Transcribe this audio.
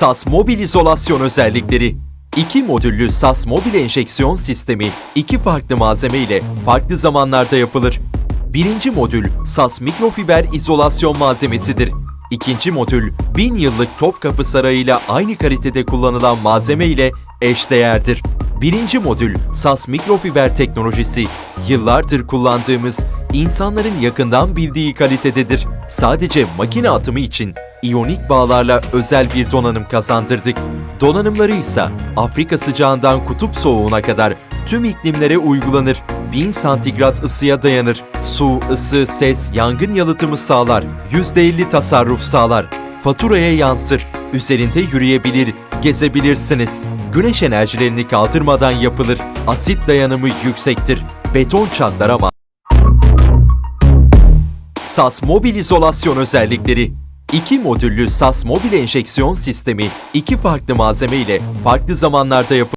SAS Mobil İzolasyon özellikleri 2 modüllü SAS Mobil Enjeksiyon Sistemi iki farklı malzeme ile farklı zamanlarda yapılır. Birinci modül SAS mikrofiber izolasyon malzemesidir. İkinci modül 1000 yıllık Topkapı Sarayı ile aynı kalitede kullanılan malzeme ile eşdeğerdir. Birinci modül SAS mikrofiber teknolojisi yıllardır kullandığımız, insanların yakından bildiği kalitededir. Sadece makine atımı için iyonik bağlarla özel bir donanım kazandırdık. Donanımları ise Afrika sıcağından kutup soğuğuna kadar tüm iklimlere uygulanır. 1000 santigrat ısıya dayanır. Su, ısı, ses, yangın yalıtımı sağlar. %50 tasarruf sağlar. Faturaya yansır. Üzerinde yürüyebilir, gezebilirsiniz. Güneş enerjilerini kaldırmadan yapılır. Asit dayanımı yüksektir. Beton çatlar ama SAS Mobil İzolasyon özellikleri 2 modüllü SAS Mobil Enjeksiyon Sistemi iki farklı malzeme ile farklı zamanlarda yapılır.